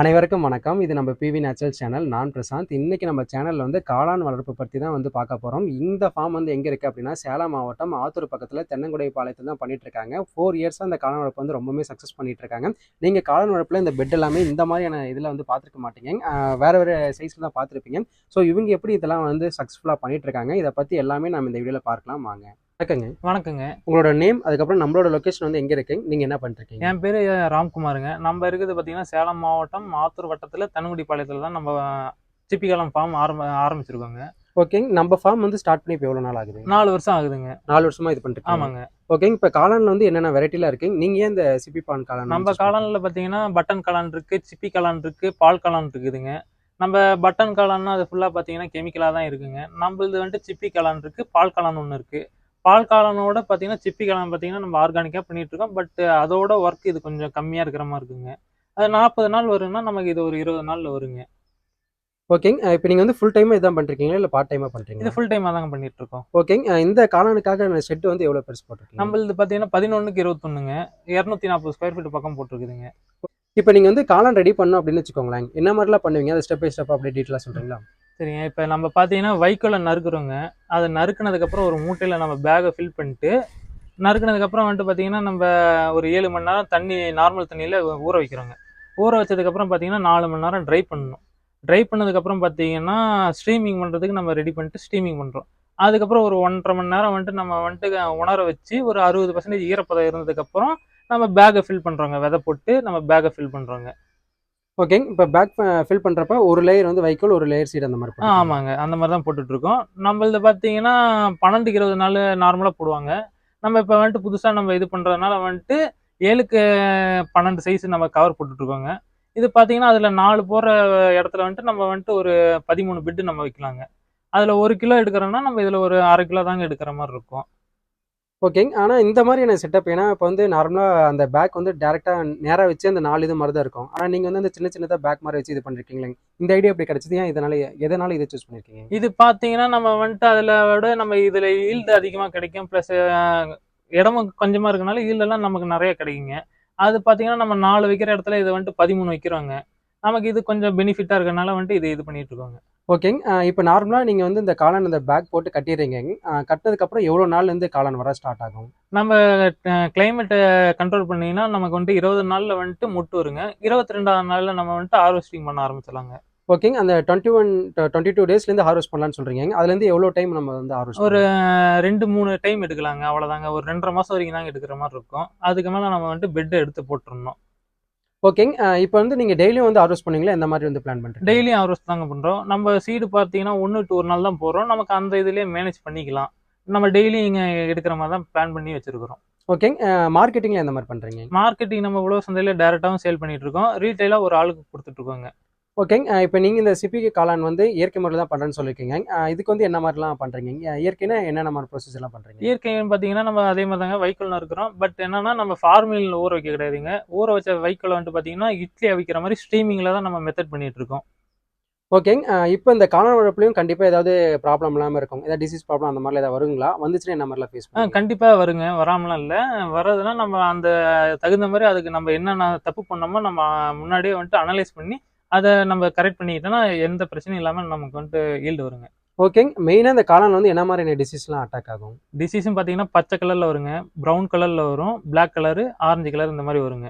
அனைவருக்கும் வணக்கம். இது நம்ம பிவி நேச்சுரல் சேனல் நான் பிரசாந்த். இன்னைக்கு நம்ம சேனலில் வந்து காளான் வளர்ப்பு பற்றி தான் வந்து பார்க்க போகிறோம் இந்த ஃபார்ம் வந்து எங்கே இருக்குது அப்படின்னா சேலம் மாவட்டம் ஆத்தூர் பக்கத்தில் தென்னங்குடை பாளையத்தில் தான் பண்ணிட்டு இருக்காங்க. ஃபோர் இயர்ஸாக அந்த காளான் வளர்ப்பு வந்து ரொம்பவே சக்ஸஸ் பண்ணிட்டு இருக்காங்க. நீங்கள் காளான் வளர்ப்பில் இந்த பெட் எல்லாமே இந்த மாதிரியான இதில் வந்து பார்த்துருக்க மாட்டீங்க. வேறு வேறு சைஸில் தான் பார்த்துருப்பீங்க. ஸோ இவங்க எப்படி இதெல்லாம் வந்து சக்ஸஸ்ஃபுல்லாக பண்ணிட்டு இருக்காங்க? இதை பற்றி எல்லாமே நம்ம இந்த வீடியோவில் பார்க்கலாம். வாங்க. வணக்கங்க. வணக்கங்க. உங்களோட நேம் அதுக்கப்புறம் நம்மளோட லொக்கேஷன் வந்து எங்கே இருக்கீங்க? நீங்கள் என்ன பண்ணிருக்கீங்க என் பேர் ராம்குமாருங்க. நம்ம இருக்குது பார்த்தீங்கன்னா சேலம் மாவட்டம் ஆத்தூர் வட்டத்தில் தனுகுடி பாளையத்தில் தான் நம்ம சிப்பிகாலம் ஃபார்ம் ஆரம்ப ஆரம்பிச்சிருக்கோங்க. ஓகேங்க. நம்ம ஃபார்ம் வந்து ஸ்டார்ட் பண்ணி இப்போ எவ்வளோ நாள் ஆகுது? நாலு வருஷம் ஆகுதுங்க. நாலு வருஷமா இது பண்ணிட்டு. ஆமாங்க. ஓகேங்க. இப்போ காளான்ல வந்து என்னென்ன வெரைட்டிலாம் இருக்குங்க? நீங்க ஏன் இந்த சிப்பி பான் காளான் நம்ம? காளானில் பார்த்தீங்கன்னா பட்டன் காளான் இருக்கு சிப்பி காளான் இருக்கு பால் காளான் இருக்குதுங்க. நம்ம பட்டன் காளான்னா அது ஃபுல்லாக பார்த்தீங்கன்னா கெமிக்கலாக தான் இருக்குங்க. நம்மளது வந்துட்டு சிப்பி காளான் இருக்கு பால் காளான் ஒன்று இருக்கு. பால் காளானோட பார்த்தீங்கன்னா சிப்பி காளான் பார்த்தீங்கன்னா நம்ம ஆர்கானிக்காக பண்ணிட்டு இருக்கோம் பட் அதோட ஒர்க் இது கொஞ்சம் கம்மியாக இருக்கிற மாதிரி இருக்குங்க. அது நாற்பது நாள் வருங்கன்னா நமக்கு இது ஒரு இருபது நாளில் வருங்க. ஓகேங்க இப்போ நீங்க வந்து ஃபுல் டைமா இதான் பண்றீங்களா? இல்ல பார்ட் டைமா பண்றீங்களா? இது ஃபுல் டைமாக தாங்க பண்ணிட்டு இருக்கோம் ஓகேங்க இந்த காளானுக்காக செட் வந்து எவ்வளவு பெருசு போட்டிருக்கீங்க? நம்மளது பார்த்தீங்கன்னா பதினொன்றுக்கு இருபத்தொன்னுங்க. இரநூத்தி நாற்பது ஸ்கொயர் ஃபீட் பக்கம் போட்டிருக்குதுங்க. இப்போ நீங்க வந்து காளான் ரெடி பண்ணணும் அப்படின்னு வச்சுக்கோங்களேன். என்ன மாதிரிலாம் பண்ணுவீங்க? அதை ஸ்டெப் பை ஸ்டெப் அப்படியே டீட்டெயிலாக சொல்றீங்களா? சரிங்க. இப்போ நம்ம பார்த்தீங்கன்னா வைக்கோலை நறுக்குறோங்க. அதை நறுக்குனதுக்கப்புறம் ஒரு மூட்டையில் நம்ம பேகை ஃபில் பண்ணிட்டு நறுக்குனதுக்கப்புறம் வந்துட்டு பார்த்தீங்கன்னா நம்ம ஒரு ஏழு மணி நேரம் தண்ணி நார்மல் தண்ணியில் ஊற வைக்கிறோங்க. ஊற வச்சதுக்கப்புறம் பார்த்தீங்கன்னா நாலு மணி நேரம் ட்ரை பண்ணணும். ட்ரை பண்ணதுக்கப்புறம் பார்த்தீங்கன்னா ஸ்ட்ரீமிங் பண்ணுறதுக்கு நம்ம ரெடி பண்ணிட்டு ஸ்ட்ரீமிங் பண்ணுறோம் அதுக்கப்புறம் ஒரு ஒன்றரை மணி நேரம் வந்துட்டு நம்ம வந்துட்டு உணர வச்சு ஒரு அறுபது பர்சன்டேஜ் ஈரப்பதம் இருந்ததுக்கப்புறம் நம்ம பேக்கை ஃபில் பண்ணுறோங்க விதை போட்டு நம்ம பேக்கை ஃபில் பண்ணுறோங்க ஓகேங்க இப்போ பேக் ஃபில் பண்றப்ப ஒரு லேயர் வந்து வைக்கோல் ஒரு லேயர் சீட் அந்த மாதிரி. ஆமாங்க. அந்த மாதிரி தான் போட்டுட்டு இருக்கோம் நம்மளது பார்த்தீங்கன்னா பன்னெண்டுக்கு இருபது நாள் நார்மலாக போடுவாங்க. நம்ம இப்போ வந்துட்டு புதுசாக நம்ம இது பண்ணுறதுனால வந்துட்டு ஏழுக்கு பன்னெண்டு சைஸ் நம்ம கவர் போட்டுட்டு இருக்கோங்க இது பார்த்தீங்கன்னா அதில் நாலு போகிற இடத்துல வந்துட்டு நம்ம வந்துட்டு ஒரு பதிமூணு பிட்டு நம்ம வைக்கலாங்க. அதில் ஒரு கிலோ எடுக்கிறோன்னா நம்ம இதில் ஒரு அரை கிலோ தாங்க எடுக்கிற மாதிரி இருக்கும். ஓகேங்க ஆனால் இந்த மாதிரியான செட்டப் ஏன்னா இப்போ வந்து நார்மலாக அந்த பேக் வந்து டேரெக்டாக நேராக வச்சு அந்த நாலு இது மாதிரி தான் இருக்கும். ஆனால் நீங்கள் வந்து அந்த சின்ன சின்னதாக பேக் மாதிரி வச்சு இது பண்ணிருக்கீங்களே. இந்த ஐடியா எப்படி கிடச்சது? ஏன் இதனால எதனால இதை சூஸ் பண்ணிருக்கீங்க? இது பார்த்தீங்கன்னா நம்ம வந்துட்டு அதில் விட நம்ம இதில் ஈல்டு அதிகமாக கிடைக்கும். ப்ளஸ் இடமும் கொஞ்சமாக இருக்கனால ஈல்டெல்லாம் நமக்கு நிறைய கிடைக்குங்க. அது பார்த்தீங்கன்னா நம்ம நாலு வைக்கிற இடத்துல இதை வந்துட்டு பதிமூணு வைக்கிறோங்க. நமக்கு இது கொஞ்சம் பெனிஃபிட்டாக இருக்கனால வந்துட்டு இது இது பண்ணிட்டு இருக்கோங்க. ஓகேங்க. இப்போ நார்மலாக நீங்கள் வந்து இந்த காளான் இந்த பேக் போட்டு கட்டிடுறீங்க. கட்டினதுக்கப்புறம் எவ்வளோ நாள்லேருந்து காளான் வர ஸ்டார்ட் ஆகும்? நம்ம கிளைமேட்டை கண்ட்ரோல் பண்ணீங்கன்னா நமக்கு வந்துட்டு இருபது நாளில் வந்துட்டு முட்டு வருங்க. இருபத்தி ரெண்டாவது நாளில் நம்ம வந்துட்டு ஹார்வெஸ்டிங் பண்ண ஆரம்பிச்சிடலாங்க. ஓகேங்க. அந்த டுவெண்ட்டி ஒன் டுவெண்ட்டி டூ டேஸ்லேருந்து ஹார்வெஸ்ட் பண்ணலாம்னு சொல்கிறீங்க அதுலேருந்து எவ்வளோ டைம் நம்ம வந்து ஹார்வெஸ்ட் ஒரு ரெண்டு மூணு டைம் எடுக்கலாங்க. அவ்வளோதாங்க ஒரு ரெண்டரை மாதம் வரைக்கும் தாங்க எடுக்கிற மாதிரி இருக்கும். அதுக்கு மேலே நம்ம வந்துட்டு பெட் எடுத்து போட்டுருணும் ஓகேங்க இப்போ வந்து நீங்கள் டெய்லியும் வந்து ஹார்வெஸ்ட் பண்ணுவீங்களா? எந்த மாதிரி வந்து பிளான் பண்ணுறீங்க டெய்லியும் ஹார்வெஸ்ட் தாங்க பண்ணுறோம் நம்ம சீடு பார்த்தீங்கன்னா ஒன்று டு ஒரு நாள் தான் போடுறோம். நமக்கு அந்த இதுலேயே மேனேஜ் பண்ணிக்கலாம். நம்ம டெய்லி இங்கே எடுக்கிற மாதிரி தான் பிளான் பண்ணி வச்சிருக்கிறோம். ஓகேங்க மார்க்கெட்டிங்கில் எந்த மாதிரி பண்ணுறீங்க மார்க்கெட்டிங் நம்ம உழவு சந்தையில் டேரெக்டாகவும் சேல் பண்ணிட்டு இருக்கோம். ரீட்டைலாக ஒரு ஆளுக்கு கொடுத்துட்டு இருக்கோங்க. ஓகேங்க இப்போ நீங்கள் இந்த சிப்பிக்கு காளான் வந்து இயற்கை முறையில் தான் பண்ணுறேன்னு சொல்லியிருக்கீங்க இதுக்கு வந்து என்ன மாதிரிலாம் பண்ணுறீங்க இயற்கைனா என்னென்ன மாதிரி ப்ரொசஸ் எல்லாம் பண்ணுறீங்க இயற்கைன்னு பார்த்தீங்கன்னா நம்ம அதே மாதிரி தாங்க வைக்கோல் இருக்கிறோம் பட் என்னன்னா நம்ம ஃபார்மில் ஊற வைக்க கிடையாதுங்க ஊற வச்ச வைக்கோலை வந்துட்டு பார்த்தீங்கன்னா இட்லி அவிக்கிற மாதிரி ஸ்ட்ரீமிங்கில் தான் நம்ம மெத்தட் பண்ணிட்டு இருக்கோம். ஓகேங்க இப்போ இந்த காளான் வளர்ப்புலையும் கண்டிப்பாக ஏதாவது ப்ராப்ளம் இல்லாமல் இருக்கும். ஏதாவது டிசீஸ் ப்ராப்ளம் அந்த மாதிரிலாம் ஏதாவது வருங்களா? வந்துச்சுன்னா என்ன மாதிரிலாம் ஃபேஸ் ஆ பண்ணுங்க கண்டிப்பாக வருங்க. வராமலாம் இல்லை. வர்றதுன்னா நம்ம அந்த தகுந்த மாதிரி அதுக்கு நம்ம என்னென்ன தப்பு பண்ணோமோ நம்ம முன்னாடியே வந்துட்டு அனலைஸ் பண்ணி அதை நம்ம கரெக்ட் பண்ணிக்கிட்டோம்னா எந்த பிரச்சனையும் இல்லாமல் நமக்கு வந்துட்டு ஈல்டு வருங்க. ஓகேங்க மெயினாக இந்த காளான் வந்து என்ன மாதிரியான டிசீஸ்லாம் அட்டாக் ஆகும்? டிசீஸும் பார்த்தீங்கன்னா பச்சை கலரில் வருங்க. ப்ரௌன் கலரில் வரும். Black கலரு ஆரஞ்சு கலர் இந்த மாதிரி வருங்க.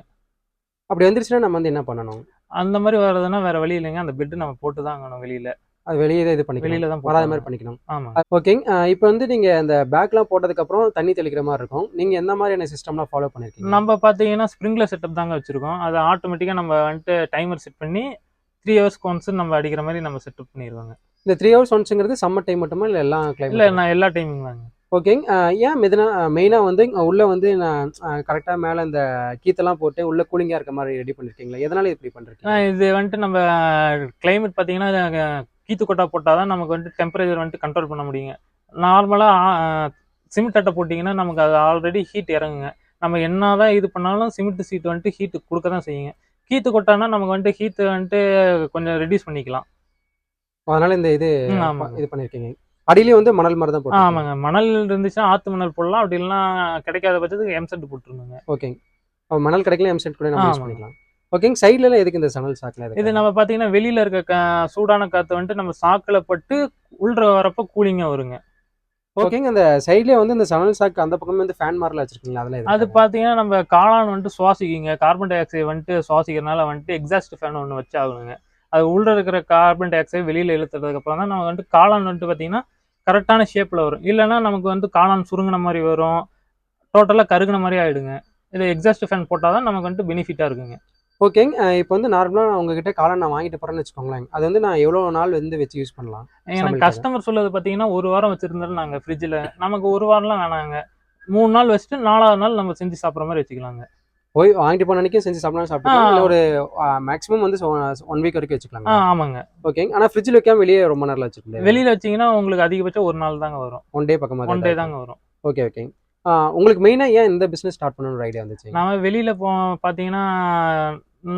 அப்படி வந்துருச்சுன்னா நம்ம வந்து என்ன பண்ணணும்? அந்த மாதிரி வர்றதுன்னா வேற வழி இல்லைங்க. அந்த பெட்டு நம்ம போட்டு தான் ஆகணும் வெளியில. அது வெளியே தான் இது பண்ணிக்கணும். வெளியில தான் வராத மாதிரி பண்ணிக்கணும். ஆமாம் ஓகேங்க இப்போ வந்து நீங்கள் இந்த பேக்லாம் போட்டதுக்கப்புறம் தண்ணி தெளிக்கிற மாதிரி இருக்கும். நீங்கள் எந்த மாதிரியான சிஸ்டம்லாம் ஃபாலோ பண்ணியிருக்கீங்க நம்ம பார்த்தீங்கன்னா ஸ்ப்ரிங்க்லர் செட்டப் தாங்க வச்சிருக்கோம். அது ஆட்டோமேட்டிக்காக நம்ம வந்துட்டு டைமர் செட் பண்ணி த்ரீ ஹவர்ஸ்க்கு ஒன்ஸ் நம்ம அடிக்கிற மாதிரி நம்ம செட்டப் பண்ணிடுவாங்க இந்த த்ரீ ஹவர்ஸ் ஒன்ஸுங்கிறது சம்மர் டைம் மட்டுமா இல்லை எல்லா இல்லை கிளைமேட் நான் எல்லா டைமிங் தாங்க. ஓகேங்க ஏன் மெதுனா மெயினாக வந்து உள்ள வந்து நான் கரெக்டாக மேலே இந்த கீத்தெல்லாம் போட்டு உள்ள கூலிங்காக இருக்க மாதிரி ரெடி பண்ணிருக்கீங்களா? எதனால இப்படி பண்ணிருக்கீங்க ஆ, இது வந்துட்டு நம்ம கிளைமேட் பார்த்தீங்கன்னா கீத்து கொட்டா போட்டால் தான் நமக்கு வந்துட்டு டெம்பரேச்சர் வந்துட்டு கண்ட்ரோல் பண்ண முடியுங்க. நார்மலாக சிமெண்ட் அட்டை போட்டிங்கன்னா நமக்கு அது ஆல்ரெடி ஹீட் இறங்குங்க. நம்ம என்னதான் இது பண்ணாலும் சிமெண்ட் சீட் வந்துட்டு ஹீட் கொடுக்க தான் செய்யுங்க. கீத்து கொட்டானா நமக்கு வந்துட்டு ஹீட் வந்துட்டு கொஞ்சம் ரெடியூஸ் பண்ணிக்கலாம். அதனால இந்த இது ம், ஆமாங்க. இது பண்ணிருக்கீங்க. அடியிலயும் வந்து மணல் மாதிரி தான் போட்டு ஆமாங்க. மணல் இருந்துச்சுன்னா ஆத்து மணல் போடலாம். அப்படி இல்லைன்னா கிடைக்காத பட்சத்துக்கு எம்செட் போட்டுருங்க ஓகேங்க அப்ப மணல் கிடைக்கல எம் செட் கூட நம்ம யூஸ். பண்ணிக்கலாம். ஓகேங்க சைட்ல எதுக்கு இந்த சணல் சாக்குல இது நம்ம பாத்தீங்கன்னா வெளியில இருக்க சூடான காத்து வந்துட்டு நம்ம சாக்குல பட்டு உள்ற வரப்ப கூலிங்கா வருங்க. ஓகேங்க அந்த சைட்லயே வந்து இந்த சணல் சாக்கு அந்த பக்கம் வந்து ஃபேன் மாதிரிலாம் வச்சிருக்கீங்களா எதுக்கு? அது பாத்தீங்கன்னா நம்ம காளான் வந்துட்டு சுவாசிக்குங்க. கார்பன் டை ஆக்சைடு வந்துட்டு சுவாசிக்கிறதுனால வந்துட்டு எக்ஸாஸ்ட் ஃபேன் ஒன்று வச்சு ஆகணுங்க அது உள்ள இருக்கிற கார்பன் டை ஆக்சைடு வெளியில இழுத்ததுக்கு அப்புறம் தான் நம்ம வந்துட்டு காளான் வந்துட்டு பாத்தீங்கன்னா கரெக்டான ஷேப்ல வரும். இல்லைன்னா நமக்கு வந்து காளான் சுருங்கின மாதிரி வரும். டோட்டலா கருகுன மாதிரி ஆயிடுங்க. இது எக்ஸாஸ்ட் ஃபேன் போட்டாதான் நமக்கு வந்துட்டு பெனிஃபிட்டா இருக்குங்க. ஓகேங்க இப்போ வந்து நார்மலாக உங்ககிட்ட காளான் நான் வாங்கிட்டு போறேன்னு வச்சுக்கோங்களேன். அது வந்து நான் எவ்வளோ நாள் வந்து வச்சு யூஸ் பண்ணலாம்? எனக்கு. கஸ்டமர் சொல்றது பாத்தீங்கன்னா ஒரு வாரம் வச்சிருந்தாலும் நாங்க ஃப்ரிட்ஜில் நமக்கு ஒரு வாரம்லாம் வேணாங்க. மூணு நாள் வச்சுட்டு நாலாவது நாள் நம்ம செஞ்சு சாப்பிட்ற மாதிரி வச்சுக்கலாங்க. போய் வாங்கிட்டு போன அன்னைக்கு செஞ்சு சாப்பிடலாம். இல்லை ஒரு மேக்ஸிமம் வந்து ஒன் வீக் வரைக்கும் வச்சுக்கலாம் ஆமாங்க. ஓகேங்க ஆனால் ஃப்ரிட்ஜில் வைக்காம வெளியே ரொம்ப நேரம் வச்சுக்க முடியாது. வெளியில வச்சீங்கன்னா உங்களுக்கு அதிகபட்சம் ஒரு நாள் தாங்க வரும். ஒன் டே பக்கமாக ஒன் டே தாங்க வரும். ஓகே ஓகே உங்களுக்கு மெயினாக ஏன் இந்த பிஸ்னஸ் ஸ்டார்ட் பண்ணணும்னு ஐடியா வந்துச்சு? நாம வெளியில போ பாத்தீங்கன்னா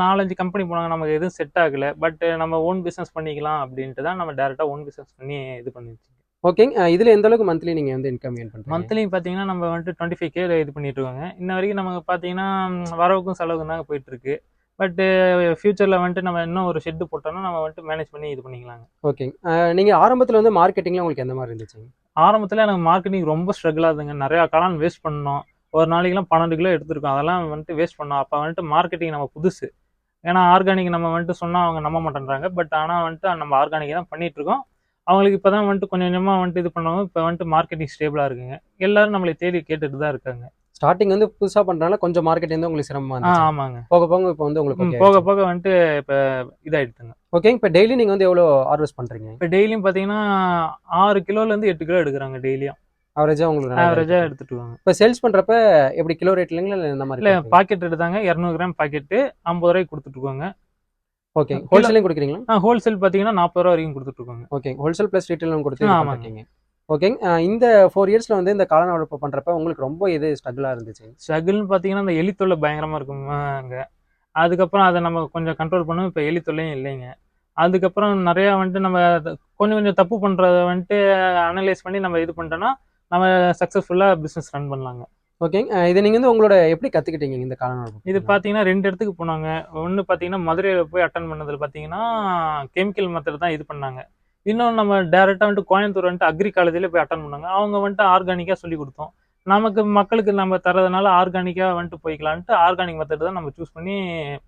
நாலஞ்சு கம்பெனி போனாங்க நமக்கு எதுவும் செட் ஆகல. பட் நம்ம ஓன் பிசினஸ் பண்ணிக்கலாம் அப்படின்ட்டு தான் நம்ம டேரக்டா ஓன் பிசினஸ் பண்ணி இது பண்ணிச்சு ஓகேங்க இதில் எந்த அளவுக்கு மந்த்லி நீங்கள் வந்து இன்கம் ஏர்ன் பண்ணுறீங்க மந்த்லி பாத்தீங்கன்னா நம்ம வந்துட்டு டுவெண்ட்டி ஃபைவ் கே இது பண்ணிட்டு இருக்கோங்க இன்ன வரைக்கும் நமக்கு பாத்தீங்கன்னா ம், வரவுக்கும் செலவுக்கும் தாங்க போயிட்டு இருக்கு பட் ஃபியூச்சர்ல வந்துட்டு நம்ம இன்னும் ஒரு ஷெட் போட்டோம்னா நம்ம வந்துட்டு மேனேஜ் பண்ணி இது பண்ணிக்கலாங்க. ஓகேங்க நீங்கள் ஆரம்பத்தில் வந்து மார்க்கெட்டிங்கில் உங்களுக்கு எந்த மாதிரி இருந்துச்சு? ஆரம்பத்தில் எனக்கு மார்க்கெட்டிங் ரொம்ப ஸ்ட்ரகிளாக இருந்துங்க நிறையா காளான் வேஸ்ட் பண்ணோம். ஒரு நாளைக்கெலாம் பன்னெண்டு கிலோ எடுத்திருக்கோம். அதெல்லாம் வந்துட்டு வேஸ்ட் பண்ணோம். அப்போ வந்துட்டு மார்க்கெட்டிங் நம்ம புதுசு. ஏன்னா ஆர்கானிக் நம்ம வந்துட்டு சொன்னால் அவங்க நம்ப மாட்டேன்றாங்க. பட் ஆனால் வந்துட்டு நம்ம ஆர்கானிக் தான் பண்ணிகிட்ருக்கோம் இருக்கோம். அவங்களுக்கு இப்போ தான் வந்துட்டு கொஞ்சம் கொஞ்சமாக வந்துட்டு இது பண்ணுவாங்க. இப்போ வந்துட்டு மார்க்கெட்டிங் ஸ்டேபிளாக இருக்குங்க. எல்லாரும் நம்மளை தேடி கேட்டுட்டு தான் இருக்காங்க. ஸ்டார்டிங் வந்து புதுசாக பண்ணுறனால கொஞ்சம் மார்க்கெட்டிங் வந்து உங்களுக்கு சிரமமாக ஆ இருந்துச்சு. ஆமாங்க. போக போக இப்போ வந்து உங்களுக்கு போக. போக வந்துட்டு இப்போ இதாயிடுதுங்க. ஓகேங்க இப்போ டெய்லி நீங்கள் வந்து எவ்வளோ ஹார்வெஸ்ட் பண்ணுறீங்க இப்போ டெய்லியும் பார்த்தீங்கன்னா ஆறு கிலோலேருந்து எட்டு கிலோ எடுக்கிறாங்க டெய்லியும் ஆவரேஜாக உங்களுக்கு ஆவரேஜாக எடுத்துட்டு இருக்காங்க இப்போ சேல்ஸ் பண்ணுறப்ப எப்படி கிலோ ரேட்லங்களா இல்லை இந்த மாதிரி இல்லை பாக்கெட் எடுத்தாங்க இரநூறு கிராம் பாக்கெட்டு ஐம்பது ரூபாய்க்கு கொடுத்துட்டு இருக்காங்க ஓகே ஹோல்சேலையும் கொடுக்குறீங்களா ஹோல்சேல் பார்த்தீங்கன்னா நாற்பது ரூபா வரைக்கும் கொடுத்துட்டு இருக்காங்க ஓகே ஹோல்சேல் ப்ளஸ் ரீட்டைலும் கொடுத்து ஆமாங்க. ஓகேங்க இந்த ஃபோர் இயர்ஸில் வந்து இந்த காளான் வளர்ப்பு பண்ணுறப்ப உங்களுக்கு ரொம்ப இது ஸ்ட்ரகிளாக இருந்துச்சு? ஸ்ட்ரகிள்னு பார்த்தீங்கன்னா இந்த எலி தொல்லை பயங்கரமாக இருக்குங்க அதுக்கப்புறம் அதை நம்ம கொஞ்சம் கண்ட்ரோல் பண்ணோம் இப்போ எலி தொல்லையும் இல்லைங்க. அதுக்கப்புறம் நிறையா வந்துட்டு நம்ம கொஞ்சம் கொஞ்சம் தப்பு பண்ணுறத வந்துட்டு அனலைஸ் பண்ணி நம்ம இது பண்ணிட்டோம்னா நம்ம சக்ஸஸ்ஃபுல்லாக பிஸ்னஸ் ரன் பண்ணலாங்க. ஓகேங்க இதை நீங்கள் வந்து உங்களோட எப்படி கற்றுக்கிட்டீங்க இந்த வளர்ப்பு இது பார்த்தீங்கன்னா ரெண்டு இடத்துக்கு போனாங்க. ஒன்று பார்த்தீங்கன்னா மதுரையில் போய் அட்டன் பண்ணதில் பார்த்தீங்கன்னா கெமிக்கல் மெத்தட் தான் இது பண்ணாங்க. இன்னொன்று நம்ம டேரெக்டாக வந்துட்டு கோயம்புத்தூர் வந்துட்டு அக்ரி காலேஜில் போய் அட்டன் பண்ணாங்க. அவங்க வந்துட்டு ஆர்கானிக்காக சொல்லி கொடுத்தோம். நமக்கு மக்களுக்கு நம்ம தரதுனால ஆர்கானிக்காக வந்துட்டு போய்க்கலான்ட்டு ஆர்கானிக் மெத்தட் தான் நம்ம சூஸ் பண்ணி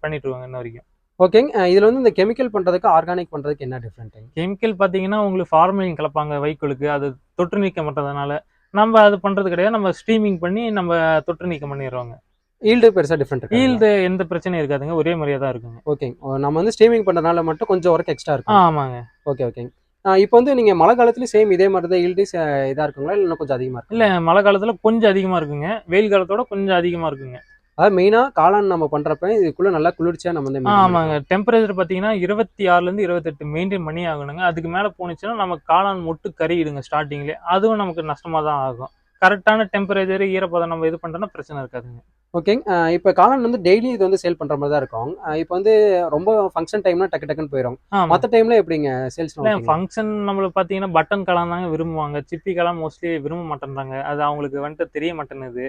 பண்ணிட்டு இருக்காங்க இன்ன வரைக்கும். ஓகேங்க இதில் வந்து இந்த கெமிக்கல் பண்ணுறதுக்கு ஆர்கானிக் பண்ணுறதுக்கு என்ன டிஃப்ரெண்ட்டுங்க கெமிக்கல் பார்த்தீங்கன்னா உங்களுக்கு ஃபார்மலின் கலப்பாங்க வைக்கோலுக்கு. அது தொற்று நீக்கம் பண்ணுறதுனால நம்ம அது பண்ணுறது கிடையாது. நம்ம ஸ்டீமிங் பண்ணி நம்ம தொற்று நீக்கம் பண்ணிடுறோங்க. ஈல்டு பெருசாக டிஃப்ரெண்ட் ஈல்டு எந்த பிரச்சனையும் இருக்காதுங்க. ஒரே மாதிரியே தான் இருக்குங்க. ஓகே நம்ம வந்து ஸ்டீமிங் பண்ணுறதுனால மட்டும் கொஞ்சம் ஒர்க் எக்ஸ்ட்ரா இருக்கும். ஆமாங்க. ஓகே ஓகேங்க இப்போ வந்து நீங்கள் மழை காலத்துலேயும் சேம் இதே மாதிரி தான் ஈல்டு இதாக இருக்குங்களா? இல்லை கொஞ்சம் அதிகமாக இல்ல இருக்கு மழை காலத்துல கொஞ்சம் அதிகமா இருக்குங்க. வெயில் காலத்தோட கொஞ்சம் அதிகமா இருக்குங்க. அதாவது மெயினாக காளான் நம்ம பண்ணுறப்ப இதுக்குள்ளே நல்லா குளிர்ச்சியாக நம்ம வந்து ஆமாங்க. டெம்பரேச்சர் பாத்தீங்கன்னா இருபத்தி ஆறுல இருந்து இருபத்தெட்டு மெயின்டைன் பண்ணி ஆகணுங்க. அதுக்கு மேல போனுச்சுன்னா நம்ம காளான் மொட்டு கறியிடுங்க ஸ்டார்டிங்ல அதுவும் நமக்கு நஷ்டமா தான் ஆகும். கரெக்டான டெம்பரேச்சர் ஈரப்பதம் நம்ம இது பண்ணிட்டோம்னா பிரச்சனை இருக்காதுங்க. ஓகேங்க. இப்போ காளான் வந்து டெய்லி இது வந்து சேல் பண்ணுற மாதிரி தான் இருக்கும். இப்போ வந்து ரொம்ப ஃபங்க்ஷன் டைம்னா டக்கு டக்குன்னு போயிடும் மற்ற டைம்ல எப்படிங்க சேல்ஸ் ஃபங்க்ஷன் நம்மளுக்கு பாத்தீங்கன்னா பட்டன் காளான் தாங்க விரும்புவாங்க. சிப்பி காளான் மோஸ்ட்லி விரும்ப மாட்டேன்றாங்க. அது அவங்களுக்கு வந்துட்டு தெரிய மாட்டேங்குது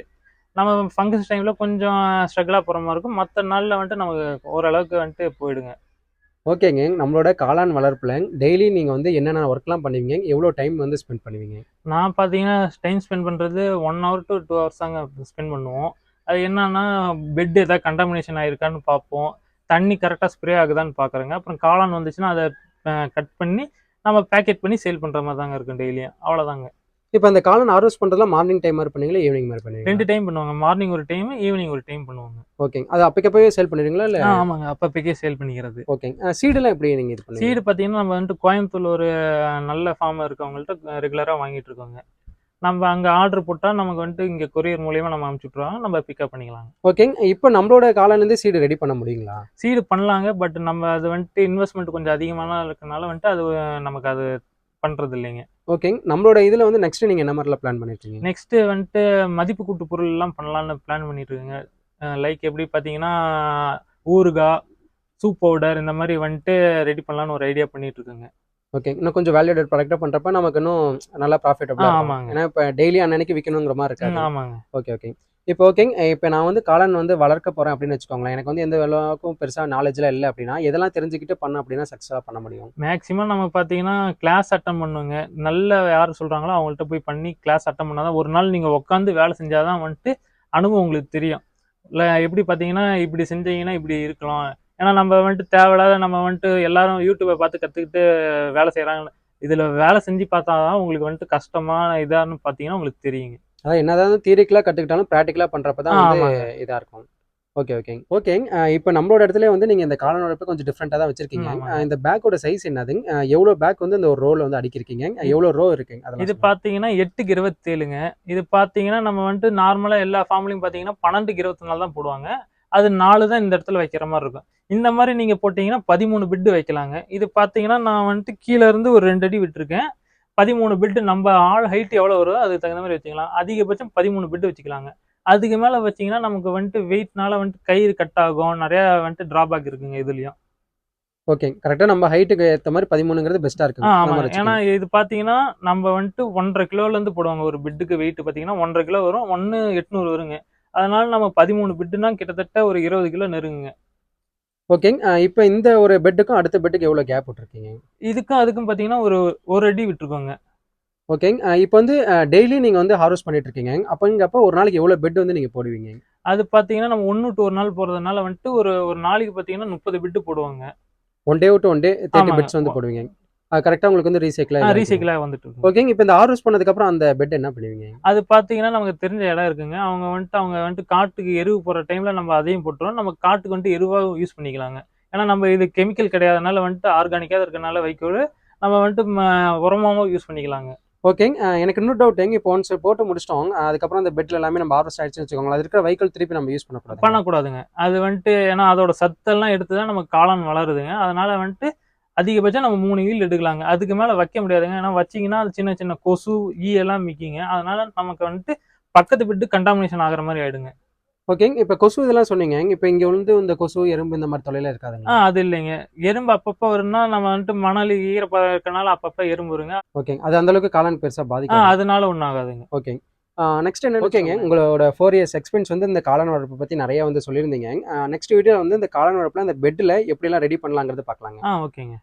நம்ம ஃபங்க்ஷன் டைம்ல கொஞ்சம் ஸ்ட்ரகிளா போற மாதிரி இருக்கும். மற்ற நாள்ல வந்துட்டு நமக்கு ஓரளவுக்கு வந்துட்டு போயிடுங்க. ஓகேங்க. நம்மளோட காளான் வளர்ப்பில் டெய்லி நீங்கள் வந்து என்னென்ன ஒர்க்லாம் பண்ணுவீங்க? எவ்வளோ டைம் வந்து ஸ்பெண்ட் பண்ணுவீங்க? நான் பார்த்தீங்கன்னா டைம் ஸ்பெண்ட் பண்ணுறது one hour to two hours தாங்க ஸ்பெண்ட் பண்ணுவோம். அது என்னன்னா பெட் ஏதாவது கண்டாமினேஷன் ஆகிருக்கான்னு பார்ப்போம். தண்ணி கரெக்டாக ஸ்ப்ரே ஆகுதான்னு பார்க்குறேங்க அப்புறம் காளான் வந்துச்சுன்னா அதை கட் பண்ணி நம்ம பேக்கெட் பண்ணி சேல் பண்ணுற மாதிரி தாங்க இருக்கும் டெய்லியும் அவ்வளோதாங்க இப்போ அந்த காளான் ஹார்வெஸ்ட் பண்ணுறதுலாம் மார்னிங் டைம் மாதிரி பண்ணுவீங்களா ஈவினிங் மாதிரி பண்ணுவீங்க ரெண்டு டைம் பண்ணுவாங்க. மார்னிங் ஒரு டைம் ஈவினிங் ஒரு டைம் பண்ணுவாங்க. ஓகேங்க அது அப்பக்கப்பவே சேல் பண்ணிடுவீங்களா இல்லை? ஆமாங்க. அப்பப்போக்கே சேல் பண்ணிக்கிறது. ஓகேங்க சீடெல்லாம் எப்படி நீங்கள் இது பண்ணுவீங்க? சீடு பார்த்தீங்கன்னா நம்ம வந்துட்டு கோயம்புத்தூர்ல ஒரு நல்ல ஃபார்ம் இருக்கவங்கள்ட்ட ரெகுலராக வாங்கிட்டு இருக்கோங்க. நம்ம அங்கே ஆர்டர் போட்டால் நமக்கு வந்துட்டு இங்கே கொரியர் மூலியமாக நம்ம அனுப்பிச்சு விட்ருவாங்க நம்ம பிக்கப் பண்ணிக்கலாம் ஓகேங்க இப்போ நம்மளோட காளான்லேருந்து சீடு ரெடி பண்ண முடியுங்களா? சீடு பண்ணலாங்க. பட் நம்ம அது வந்துட்டு இன்வெஸ்ட்மெண்ட் கொஞ்சம் அதிகமான இருக்கனால வந்துட்டு அது நமக்கு அது பண்றது இல்லைங்க ஓகேங்க நம்மளோட இதில் வந்து நெக்ஸ்ட் நீங்கள் என்ன மாதிரிலாம் பிளான் பண்ணிருக்கீங்க? நெக்ஸ்ட் வந்துட்டு மதிப்பு கூட்டு பொருள் எல்லாம் பண்ணலாம்னு பிளான் பண்ணிட்டு இருக்கேங்க லைக் எப்படி பார்த்தீங்கன்னா ஊறுகாய் சூப் பவுடர் இந்த மாதிரி வந்துட்டு ரெடி பண்ணலாம்னு ஒரு ஐடியா பண்ணிட்டு இருக்கேங்க ஓகே இன்னும் கொஞ்சம் வேல்யூடட் ப்ராடக்டாக பண்ணுறப்ப நமக்கு இன்னும் நல்லா ஆ ப்ராஃபிட்டபிளாக ஆமாங்க. ஏன்னா இப்போ டெய்லி அன்னன்னைக்கு விற்கணுங்கிற மாதிரி இருக்காது. ஆமாங்க. ஓகே ஓகே இப்போ ஓகேங்க இப்போ நான் வந்து காளான் வந்து வளர்க்க போகிறேன் அப்படின்னு வச்சுக்கோங்களேன். எனக்கு வந்து எந்த அளவுக்கும் பெருசாக நாலேஜ்லாம் இல்லை அப்படின்னா எதெல்லாம் தெரிஞ்சுக்கிட்டு பண்ண அப்படின்னா சக்ஸஸாக பண்ண முடியும்? மேக்ஸிமம் நம்ம பார்த்தீங்கன்னா கிளாஸ் அட்டன் பண்ணுங்க. நல்ல யார் சொல்கிறாங்களோ அவங்கள்ட்ட போய் பண்ணி கிளாஸ் அட்டன் பண்ணால் தான் ஒரு நாள் நீங்கள் உட்காந்து வேலை செஞ்சால் தான் வந்துட்டு அனுபவம் உங்களுக்கு தெரியும். இல்லை எப்படி பார்த்தீங்கன்னா இப்படி செஞ்சீங்கன்னா இப்படி இருக்கலாம். ஏன்னா நம்ம வந்துட்டு தேவையில்லாத நம்ம வந்துட்டு எல்லாரும் யூடியூப்பை பார்த்து கற்றுக்கிட்டு வேலை செய்கிறாங்க இதில் வேலை செஞ்சு பார்த்தா தான் உங்களுக்கு வந்துட்டு கஷ்டமான இதான்னு பார்த்தீங்கன்னா உங்களுக்கு தெரியுங்க. அதான் என்னதான் தியரிக்கலாக கற்றுக்கிட்டாலும் ப்ராக்டிக்கலாக பண்ணுறப்ப தான் வந்து. இதாக இருக்கும். ஓகே ஓகேங்க ஓகேங்க இப்போ நம்மளோட இடத்துல வந்து நீங்கள் இந்த வளர்ப்பு கொஞ்சம் டிஃப்ரெண்ட்டாக தான் வச்சிருக்கீங்க. இந்த பேக்கோட சைஸ் என்னதுங்க எவ்வளோ பேக் வந்து இந்த ஒரு ரோல் வந்து அடிக்கிருக்கீங்க? எவ்வளோ ரோ இருக்குங்க இது. பார்த்தீங்கன்னா எட்டுக்கு இருபத்தேழுங்க. இது பார்த்தீங்கன்னா நம்ம வந்துட்டு நார்மலாக எல்லா ஃபார்ம்லையும் பார்த்தீங்கன்னா பன்னெண்டுக்கு இருபத்தி நாலு தான் போடுவாங்க. அது நாலு தான் இந்த இடத்துல வைக்கிற மாதிரி இருக்கும். இந்த மாதிரி நீங்கள் போட்டிங்கன்னா பதிமூணு பிட்டு வைக்கலாங்க. இது பார்த்தீங்கன்னா நான் வந்துட்டு கீழே இருந்து ஒரு ரெண்டு அடி விட்டுருக்கேன். பதிமூணு பிட்டு நம்ம ஆள் ஹைட் எவ்வளோ வருதோ அதுக்கு தகுந்த மாதிரி வச்சுக்கலாம். அதிகபட்சம் பதிமூணு பிட்டு வச்சுக்கலாங்க. அதுக்கு மேலே வச்சீங்கன்னா நமக்கு வந்துட்டு வெயிட்னால வந்துட்டு கயிறு கட் ஆகும். நிறையா வந்துட்டு டிராபேக் இருக்குங்க இதுலேயும். ஓகேங்க கரெக்டாக நம்ம ஹைட்டுக்கு ஏற்ற மாதிரி பதிமூணுங்கிறது பெஸ்ட்டாக ஆ இருக்குங்க. அந்த ஆமாங்க. மாதிரி ஏன்னா. இது பார்த்தீங்கன்னா நம்ம வந்துட்டு ஒன்றரை கிலோலேருந்து போடுவாங்க. ஒரு பிட்டுக்கு வெயிட் பார்த்தீங்கன்னா ஒன்றரை கிலோ வரும். ஒன்று எட்நூறு வருங்க. அதனால நம்ம பதிமூணு பிட்டுனா கிட்டத்தட்ட ஒரு இருபது கிலோ நெருங்குங்க. ஓகேங்க இப்போ இந்த ஒரு பெட்டுக்கும் அடுத்த பெட்டுக்கு எவ்வளோ கேப் விட்டுருக்கீங்க? இதுக்கும் அதுக்கும் பார்த்தீங்கன்னா ஒரு ஒரு அடி விட்டுருக்கோங்க. ஓகேங்க இப்போ வந்து டெய்லி நீங்கள் வந்து ஹார்வெஸ்ட் பண்ணிட்டு இருக்கீங்க அப்போங்கப்போ ஒரு நாளைக்கு எவ்வளோ பெட் வந்து நீங்கள் போடுவீங்க? அது பார்த்தீங்கன்னா நம்ம ஒன்று டு ஒரு நாள் போகிறதுனால வந்துட்டு ஒரு ஒரு நாளைக்கு பார்த்தீங்கன்னா முப்பது பிட்டு போடுவாங்க. ஒன் டே விட்டு ஒன் டே தேர்ட்டி. பெட்ஸ் வந்து போடுவீங்க. கரெக்டாக உங்களுக்கு வந்து ரீசைக்கிளாக ரீசைக்கிளாக வந்துட்டு இருக்குங்க. ஓகேங்க இப்போ இந்த ஹார்வெஸ்ட் பண்ணதுக்கப்புறம் அந்த பெட் என்ன பண்ணுவீங்க? அது பார்த்தீங்கன்னா நமக்கு தெரிஞ்ச இடம் இருக்குங்க. அவங்க வந்துட்டு அவங்க வந்துட்டு காட்டுக்கு எருவு போடுற டைமில் நம்ம அதையும் போட்டுருவோம். நம்ம காட்டுக்கு வந்துட்டு எருவாக யூஸ் பண்ணிக்கலாங்க. ஏன்னா நம்ம இது கெமிக்கல் கிடையாதனால வந்துட்டு ஆர்கானிக்காக இருக்கனால வைக்கோல் நம்ம வந்துட்டு ம- உரமாவும் யூஸ் பண்ணிக்கலாங்க. ஓகேங்க எனக்கு இன்னும் டவுட்டுங்க இப்போ ஒன்ஸ் போட்டு முடிச்சிட்டோம் அதுக்கப்புறம் அந்த பெட்ல எல்லாமே நம்ம ஹார்வெஸ்ட் ஆயிடுச்சுன்னு வச்சுக்கோங்களேன் அது இருக்கிற வெஹிக்கிள் திருப்பி நம்ம யூஸ் பண்ணக்கூடாது பண்ணக்கூடாதுங்க. அது வந்துட்டு ஏன்னா அதோட சத்தெல்லாம் எடுத்து தான் நம்ம காளான் வளருதுங்க. அதனால வந்துட்டு அதிகபட்சம் நம்ம மூணு ஈல் எடுக்கலாங்க. அதுக்கு மேலே வைக்க முடியாதுங்க. ஏன்னா வச்சீங்கன்னா அது சின்ன சின்ன கொசு ஈ எல்லாம் மிக்கிங்க அதனால நமக்கு வந்துட்டு பக்கத்து விட்டு கண்டாமினேஷன் ஆகுற மாதிரி ஆயிடுங்க. ஓகேங்க இப்போ கொசு இதெல்லாம் சொன்னீங்க. இப்போ இங்க வந்து இந்த கொசு எறும்பு இந்த மாதிரி தொலைல ஆ இருக்காதுங்க அது இல்லைங்க. எறும்பு அப்பப்போ வரும்னா நம்ம வந்துட்டு மணல் ஈரப்பதம் இருக்கனால அப்பப்போ எறும்பு வருங்க. ஓகேங்க அது அந்த அளவுக்கு காளான் பெருசா ஆ பாதிக்காது. அதனால ஒன்றும் ஆகாதுங்க. ஓகேங்க நெக்ஸ்ட் என்ன ஓகேங்க உங்களோட ஃபோர் இயர்ஸ் எக்ஸ்பீரியன்ஸ் வந்து இந்த காளான் வளர்ப்பு பத்தி நிறைய வந்து சொல்லியிருந்தீங்க. நெக்ஸ்ட் வீடியோ வந்து இந்த காளான் வளர்ப்புல இந்த பெட்ல எப்படிலாம் ரெடி பண்ணலாங்கிறது பார்க்கலாங்க. ஆ ஓகேங்க